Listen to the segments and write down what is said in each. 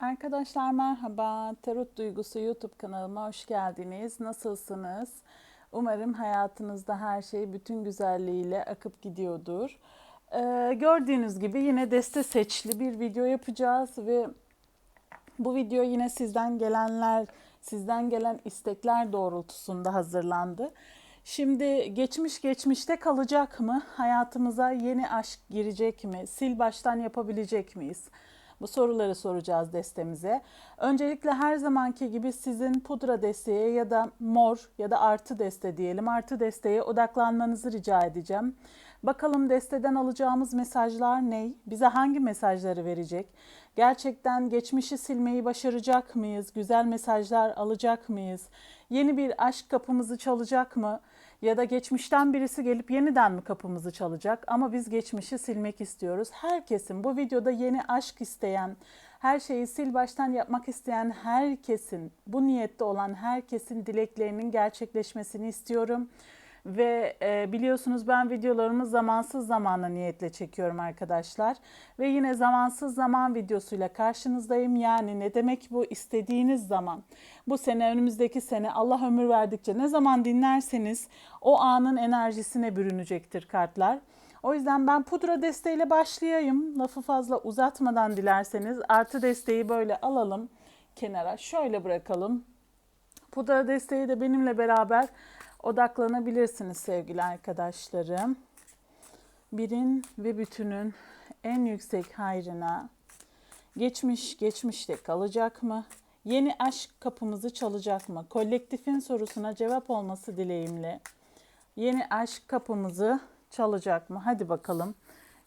Arkadaşlar merhaba. Tarot Duygusu YouTube kanalıma hoş geldiniz. Nasılsınız? Umarım hayatınızda her şey bütün güzelliğiyle akıp gidiyordur. Ee, gördüğünüz gibi yine deste seçli bir video yapacağız ve bu video yine sizden gelenler, sizden gelen istekler doğrultusunda hazırlandı. Şimdi geçmiş geçmişte kalacak mı? Hayatımıza yeni aşk girecek mi? Sil baştan yapabilecek miyiz? Bu soruları soracağız destemize. Öncelikle her zamanki gibi sizin pudra desteğe ya da mor ya da artı deste diyelim artı desteğe odaklanmanızı rica edeceğim. Bakalım desteden alacağımız mesajlar ne? Bize hangi mesajları verecek? Gerçekten geçmişi silmeyi başaracak mıyız? Güzel mesajlar alacak mıyız? Yeni bir aşk kapımızı çalacak mı? Ya da geçmişten birisi gelip yeniden mi kapımızı çalacak? Ama biz geçmişi silmek istiyoruz. Herkesin bu videoda yeni aşk isteyen, her şeyi sil baştan yapmak isteyen herkesin, bu niyette olan herkesin dileklerinin gerçekleşmesini istiyorum. Ve e, biliyorsunuz ben videolarımı zamansız zamana niyetle çekiyorum arkadaşlar. Ve yine zamansız zaman videosuyla karşınızdayım. Yani ne demek bu? istediğiniz zaman. Bu sene önümüzdeki sene Allah ömür verdikçe ne zaman dinlerseniz o anın enerjisine bürünecektir kartlar. O yüzden ben pudra desteğiyle başlayayım. Lafı fazla uzatmadan dilerseniz artı desteği böyle alalım kenara. Şöyle bırakalım. Pudra desteği de benimle beraber odaklanabilirsiniz sevgili arkadaşlarım. Birin ve bütünün en yüksek hayrına geçmiş geçmişte kalacak mı? Yeni aşk kapımızı çalacak mı? Kolektifin sorusuna cevap olması dileğimle. Yeni aşk kapımızı çalacak mı? Hadi bakalım.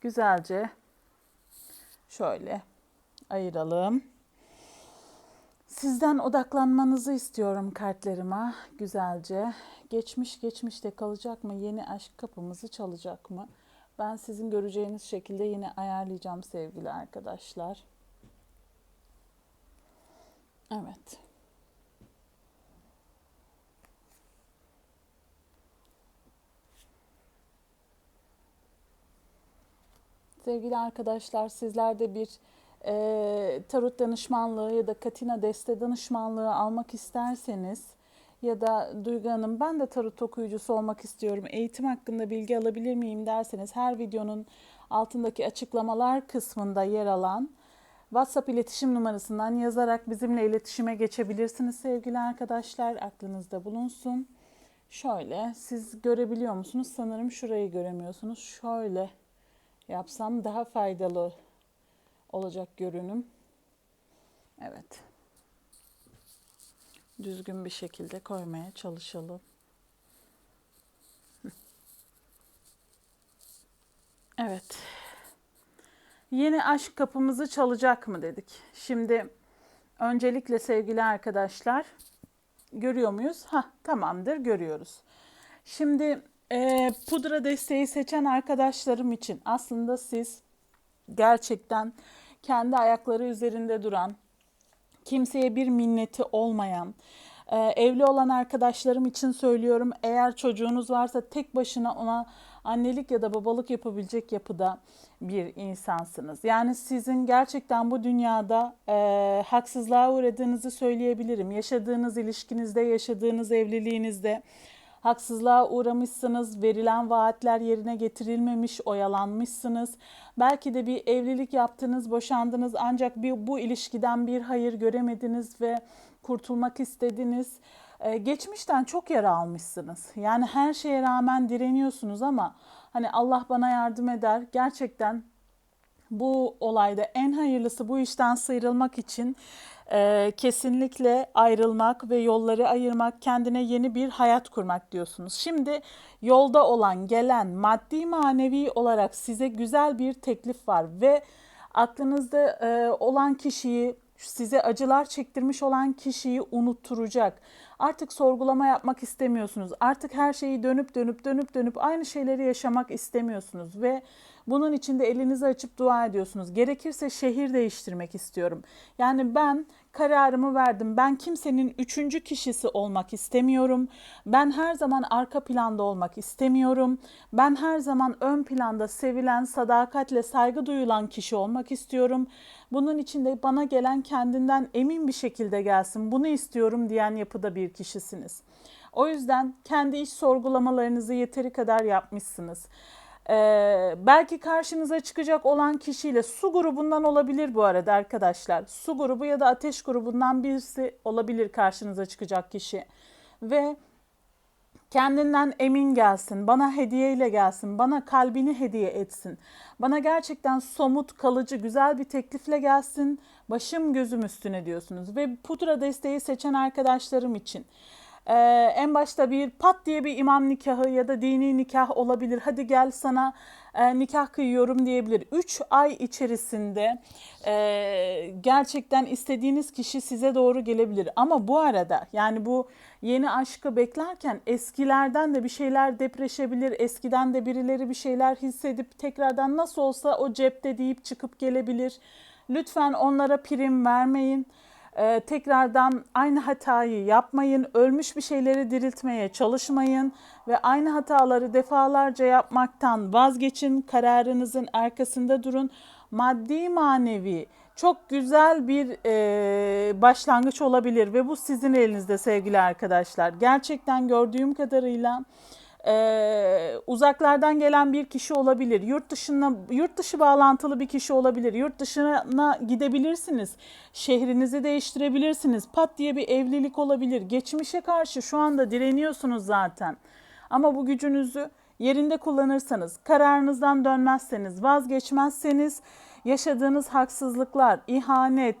Güzelce şöyle ayıralım. Sizden odaklanmanızı istiyorum kartlarıma güzelce. Geçmiş geçmişte kalacak mı? Yeni aşk kapımızı çalacak mı? Ben sizin göreceğiniz şekilde yine ayarlayacağım sevgili arkadaşlar. Evet. Sevgili arkadaşlar sizler de bir e, tarot danışmanlığı ya da katina deste danışmanlığı almak isterseniz ya da Duygu Hanım ben de tarot okuyucusu olmak istiyorum, eğitim hakkında bilgi alabilir miyim derseniz her videonun altındaki açıklamalar kısmında yer alan WhatsApp iletişim numarasından yazarak bizimle iletişime geçebilirsiniz sevgili arkadaşlar. Aklınızda bulunsun. Şöyle siz görebiliyor musunuz? Sanırım şurayı göremiyorsunuz. Şöyle yapsam daha faydalı olacak görünüm. Evet. Düzgün bir şekilde koymaya çalışalım. Evet. Yeni aşk kapımızı çalacak mı dedik. Şimdi öncelikle sevgili arkadaşlar görüyor muyuz? Ha tamamdır görüyoruz. Şimdi e, pudra desteği seçen arkadaşlarım için aslında siz gerçekten kendi ayakları üzerinde duran, kimseye bir minneti olmayan, e, evli olan arkadaşlarım için söylüyorum eğer çocuğunuz varsa tek başına ona annelik ya da babalık yapabilecek yapıda bir insansınız. Yani sizin gerçekten bu dünyada e, haksızlığa uğradığınızı söyleyebilirim. Yaşadığınız ilişkinizde, yaşadığınız evliliğinizde haksızlığa uğramışsınız, verilen vaatler yerine getirilmemiş, oyalanmışsınız. Belki de bir evlilik yaptınız, boşandınız ancak bir, bu ilişkiden bir hayır göremediniz ve kurtulmak istediniz. Ee, geçmişten çok yara almışsınız. Yani her şeye rağmen direniyorsunuz ama hani Allah bana yardım eder. Gerçekten bu olayda en hayırlısı bu işten sıyrılmak için e, kesinlikle ayrılmak ve yolları ayırmak, kendine yeni bir hayat kurmak diyorsunuz. Şimdi yolda olan, gelen, maddi manevi olarak size güzel bir teklif var ve aklınızda e, olan kişiyi size acılar çektirmiş olan kişiyi unutturacak. Artık sorgulama yapmak istemiyorsunuz. Artık her şeyi dönüp dönüp dönüp dönüp aynı şeyleri yaşamak istemiyorsunuz ve bunun için de elinizi açıp dua ediyorsunuz. Gerekirse şehir değiştirmek istiyorum. Yani ben kararımı verdim. Ben kimsenin üçüncü kişisi olmak istemiyorum. Ben her zaman arka planda olmak istemiyorum. Ben her zaman ön planda sevilen, sadakatle saygı duyulan kişi olmak istiyorum. Bunun için de bana gelen kendinden emin bir şekilde gelsin. Bunu istiyorum diyen yapıda bir kişisiniz. O yüzden kendi iç sorgulamalarınızı yeteri kadar yapmışsınız. Ee, belki karşınıza çıkacak olan kişiyle su grubundan olabilir bu arada arkadaşlar. Su grubu ya da ateş grubundan birisi olabilir karşınıza çıkacak kişi. Ve kendinden emin gelsin, bana hediyeyle gelsin, bana kalbini hediye etsin. Bana gerçekten somut, kalıcı, güzel bir teklifle gelsin. Başım gözüm üstüne diyorsunuz. Ve pudra desteği seçen arkadaşlarım için ee, en başta bir pat diye bir imam nikahı ya da dini nikah olabilir. Hadi gel sana e, nikah kıyıyorum diyebilir. 3 ay içerisinde e, gerçekten istediğiniz kişi size doğru gelebilir. Ama bu arada yani bu yeni aşkı beklerken eskilerden de bir şeyler depreşebilir. Eskiden de birileri bir şeyler hissedip tekrardan nasıl olsa o cepte deyip çıkıp gelebilir. Lütfen onlara prim vermeyin. Ee, tekrardan aynı hatayı yapmayın. Ölmüş bir şeyleri diriltmeye çalışmayın ve aynı hataları defalarca yapmaktan vazgeçin. Kararınızın arkasında durun. Maddi manevi çok güzel bir e, başlangıç olabilir ve bu sizin elinizde sevgili arkadaşlar. Gerçekten gördüğüm kadarıyla ee, uzaklardan gelen bir kişi olabilir. Yurt dışına yurt dışı bağlantılı bir kişi olabilir. Yurt dışına gidebilirsiniz. Şehrinizi değiştirebilirsiniz. Pat diye bir evlilik olabilir. Geçmişe karşı şu anda direniyorsunuz zaten. Ama bu gücünüzü yerinde kullanırsanız, kararınızdan dönmezseniz, vazgeçmezseniz yaşadığınız haksızlıklar, ihanet,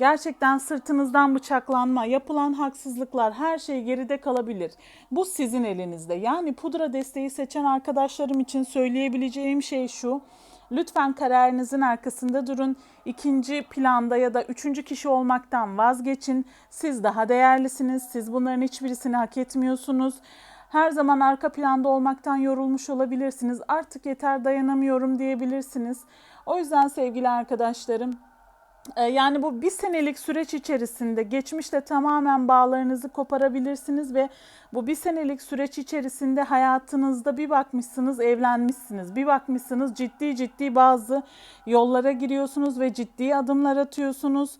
Gerçekten sırtınızdan bıçaklanma, yapılan haksızlıklar her şey geride kalabilir. Bu sizin elinizde. Yani pudra desteği seçen arkadaşlarım için söyleyebileceğim şey şu. Lütfen kararınızın arkasında durun. İkinci planda ya da üçüncü kişi olmaktan vazgeçin. Siz daha değerlisiniz. Siz bunların hiçbirisini hak etmiyorsunuz. Her zaman arka planda olmaktan yorulmuş olabilirsiniz. Artık yeter dayanamıyorum diyebilirsiniz. O yüzden sevgili arkadaşlarım yani bu bir senelik süreç içerisinde geçmişle tamamen bağlarınızı koparabilirsiniz ve bu bir senelik süreç içerisinde hayatınızda bir bakmışsınız evlenmişsiniz. Bir bakmışsınız ciddi ciddi bazı yollara giriyorsunuz ve ciddi adımlar atıyorsunuz.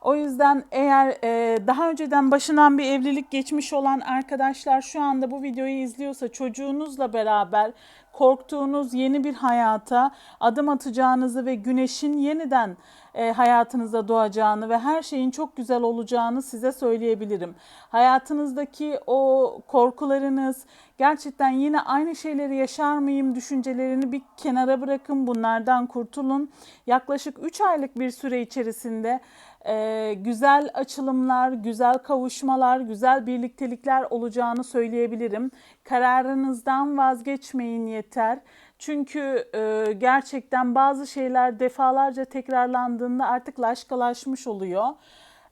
O yüzden eğer e, daha önceden başından bir evlilik geçmiş olan arkadaşlar şu anda bu videoyu izliyorsa çocuğunuzla beraber korktuğunuz yeni bir hayata adım atacağınızı ve güneşin yeniden e, hayatınıza doğacağını ve her şeyin çok güzel olacağını size söyleyebilirim. Hayatınızdaki o korkularınız, gerçekten yine aynı şeyleri yaşar mıyım düşüncelerini bir kenara bırakın, bunlardan kurtulun. Yaklaşık 3 aylık bir süre içerisinde e, güzel açılımlar, güzel kavuşmalar, güzel birliktelikler olacağını söyleyebilirim. Kararınızdan vazgeçmeyin yeter. Çünkü e, gerçekten bazı şeyler defalarca tekrarlandığında artık laşkalaşmış oluyor.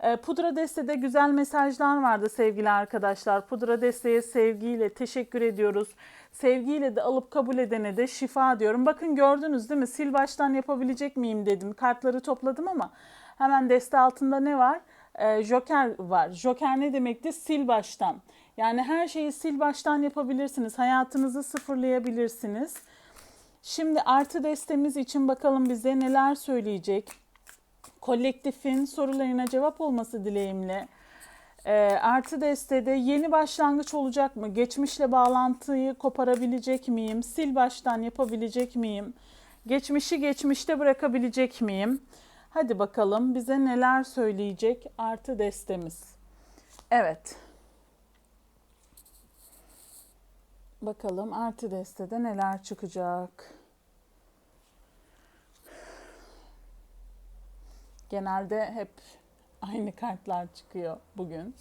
E, Pudra Deste'de güzel mesajlar vardı sevgili arkadaşlar. Pudra Deste'ye sevgiyle teşekkür ediyoruz. Sevgiyle de alıp kabul edene de şifa diyorum. Bakın gördünüz değil mi? Sil baştan yapabilecek miyim dedim. Kartları topladım ama hemen deste altında ne var? E, Joker var. Joker ne demekti? Sil baştan. Yani her şeyi sil baştan yapabilirsiniz. Hayatınızı sıfırlayabilirsiniz. Şimdi artı destemiz için bakalım bize neler söyleyecek. Kolektifin sorularına cevap olması dileğimle. E, artı destede yeni başlangıç olacak mı? Geçmişle bağlantıyı koparabilecek miyim? Sil baştan yapabilecek miyim? Geçmişi geçmişte bırakabilecek miyim? Hadi bakalım bize neler söyleyecek artı destemiz. Evet. Bakalım artı destede neler çıkacak. Genelde hep aynı kartlar çıkıyor bugün.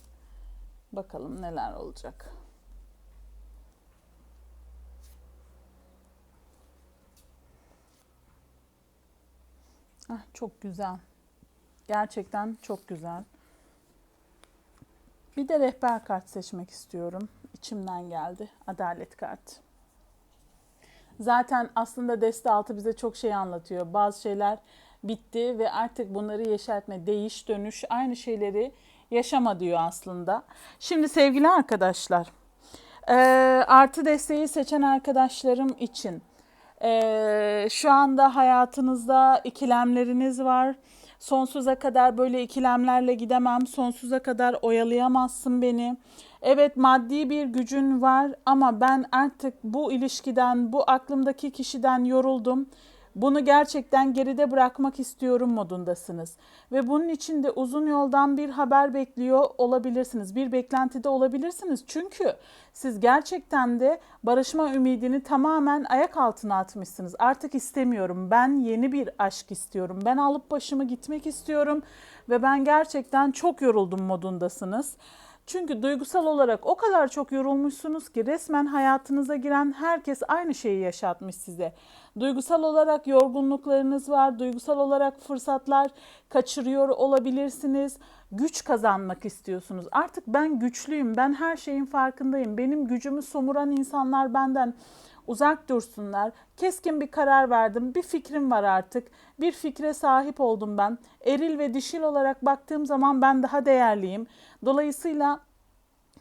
Bakalım neler olacak. Ah, çok güzel. Gerçekten çok güzel. Bir de rehber kart seçmek istiyorum. İçimden geldi. Adalet kartı. Zaten aslında deste altı bize çok şey anlatıyor. Bazı şeyler bitti ve artık bunları yeşertme, değiş, dönüş aynı şeyleri yaşama diyor aslında. Şimdi sevgili arkadaşlar, artı desteği seçen arkadaşlarım için e, şu anda hayatınızda ikilemleriniz var. Sonsuza kadar böyle ikilemlerle gidemem. Sonsuza kadar oyalayamazsın beni. Evet maddi bir gücün var ama ben artık bu ilişkiden, bu aklımdaki kişiden yoruldum. Bunu gerçekten geride bırakmak istiyorum modundasınız. Ve bunun için de uzun yoldan bir haber bekliyor olabilirsiniz. Bir beklentide olabilirsiniz. Çünkü siz gerçekten de barışma ümidini tamamen ayak altına atmışsınız. Artık istemiyorum. Ben yeni bir aşk istiyorum. Ben alıp başımı gitmek istiyorum ve ben gerçekten çok yoruldum modundasınız. Çünkü duygusal olarak o kadar çok yorulmuşsunuz ki resmen hayatınıza giren herkes aynı şeyi yaşatmış size. Duygusal olarak yorgunluklarınız var, duygusal olarak fırsatlar kaçırıyor olabilirsiniz. Güç kazanmak istiyorsunuz. Artık ben güçlüyüm, ben her şeyin farkındayım. Benim gücümü somuran insanlar benden uzak dursunlar. Keskin bir karar verdim. Bir fikrim var artık. Bir fikre sahip oldum ben. Eril ve dişil olarak baktığım zaman ben daha değerliyim. Dolayısıyla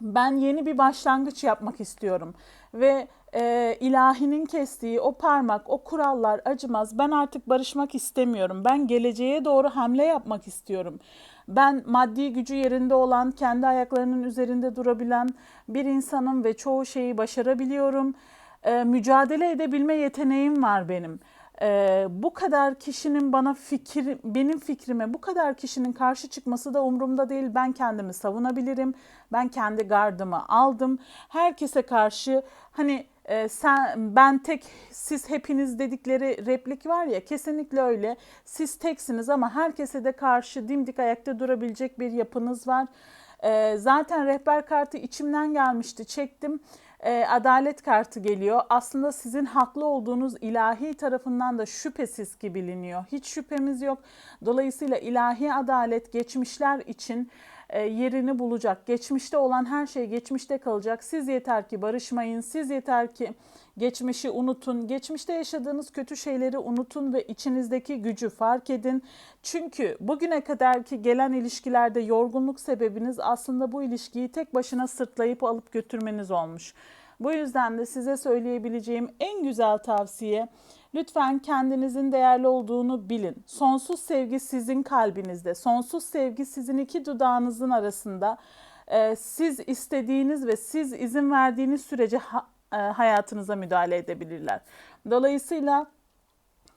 ben yeni bir başlangıç yapmak istiyorum ve e, ilahinin kestiği o parmak, o kurallar acımaz. Ben artık barışmak istemiyorum. Ben geleceğe doğru hamle yapmak istiyorum. Ben maddi gücü yerinde olan, kendi ayaklarının üzerinde durabilen bir insanım ve çoğu şeyi başarabiliyorum. E, mücadele edebilme yeteneğim var benim e, bu kadar kişinin bana fikir, benim fikrime bu kadar kişinin karşı çıkması da umurumda değil. Ben kendimi savunabilirim. Ben kendi gardımı aldım. Herkese karşı hani e, sen ben tek siz hepiniz dedikleri replik var ya kesinlikle öyle. Siz teksiniz ama herkese de karşı dimdik ayakta durabilecek bir yapınız var. E, zaten rehber kartı içimden gelmişti. Çektim e, adalet kartı geliyor. Aslında sizin haklı olduğunuz ilahi tarafından da şüphesiz ki biliniyor. Hiç şüphemiz yok. Dolayısıyla ilahi adalet geçmişler için e, yerini bulacak. Geçmişte olan her şey geçmişte kalacak. Siz yeter ki barışmayın. Siz yeter ki geçmişi unutun. Geçmişte yaşadığınız kötü şeyleri unutun ve içinizdeki gücü fark edin. Çünkü bugüne kadarki gelen ilişkilerde yorgunluk sebebiniz aslında bu ilişkiyi tek başına sırtlayıp alıp götürmeniz olmuş. Bu yüzden de size söyleyebileceğim en güzel tavsiye lütfen kendinizin değerli olduğunu bilin. Sonsuz sevgi sizin kalbinizde. Sonsuz sevgi sizin iki dudağınızın arasında. Ee, siz istediğiniz ve siz izin verdiğiniz sürece hayatınıza müdahale edebilirler. Dolayısıyla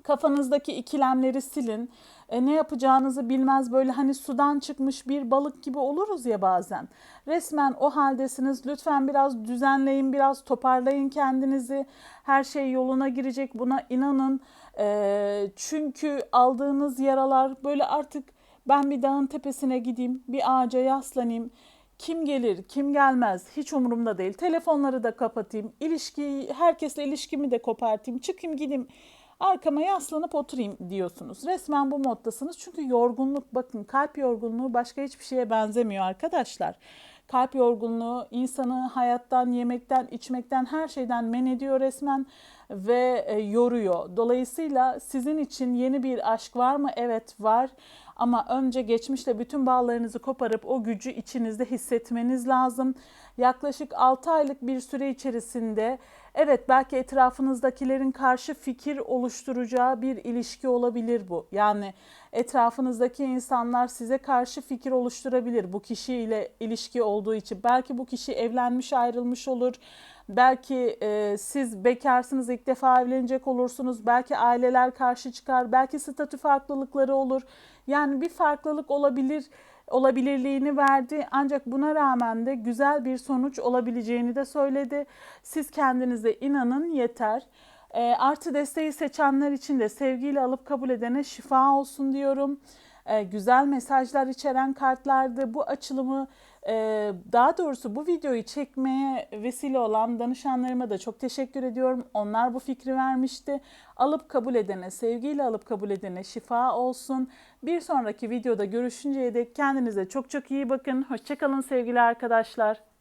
kafanızdaki ikilemleri silin e, ne yapacağınızı bilmez böyle hani sudan çıkmış bir balık gibi oluruz ya bazen. Resmen o haldesiniz. Lütfen biraz düzenleyin, biraz toparlayın kendinizi. Her şey yoluna girecek buna inanın. E, çünkü aldığınız yaralar böyle artık ben bir dağın tepesine gideyim, bir ağaca yaslanayım. Kim gelir, kim gelmez hiç umurumda değil. Telefonları da kapatayım, ilişki herkesle ilişkimi de kopartayım, çıkayım gideyim arkama yaslanıp oturayım diyorsunuz. Resmen bu moddasınız. Çünkü yorgunluk bakın kalp yorgunluğu başka hiçbir şeye benzemiyor arkadaşlar. Kalp yorgunluğu insanı hayattan, yemekten, içmekten, her şeyden men ediyor resmen ve e, yoruyor. Dolayısıyla sizin için yeni bir aşk var mı? Evet var. Ama önce geçmişle bütün bağlarınızı koparıp o gücü içinizde hissetmeniz lazım. Yaklaşık 6 aylık bir süre içerisinde evet belki etrafınızdakilerin karşı fikir oluşturacağı bir ilişki olabilir bu. Yani etrafınızdaki insanlar size karşı fikir oluşturabilir bu kişiyle ilişki olduğu için. Belki bu kişi evlenmiş ayrılmış olur. Belki e, siz bekarsınız ilk defa evlenecek olursunuz. Belki aileler karşı çıkar. Belki statü farklılıkları olur. Yani bir farklılık olabilir olabilirliğini verdi ancak buna rağmen de güzel bir sonuç olabileceğini de söyledi. Siz kendinize inanın yeter. E, artı desteği seçenler için de sevgiyle alıp kabul edene şifa olsun diyorum. E, güzel mesajlar içeren kartlardı. Bu açılımı daha doğrusu bu videoyu çekmeye vesile olan danışanlarıma da çok teşekkür ediyorum. Onlar bu fikri vermişti. Alıp kabul edene, sevgiyle alıp kabul edene şifa olsun. Bir sonraki videoda görüşünceye dek kendinize çok çok iyi bakın. Hoşçakalın sevgili arkadaşlar.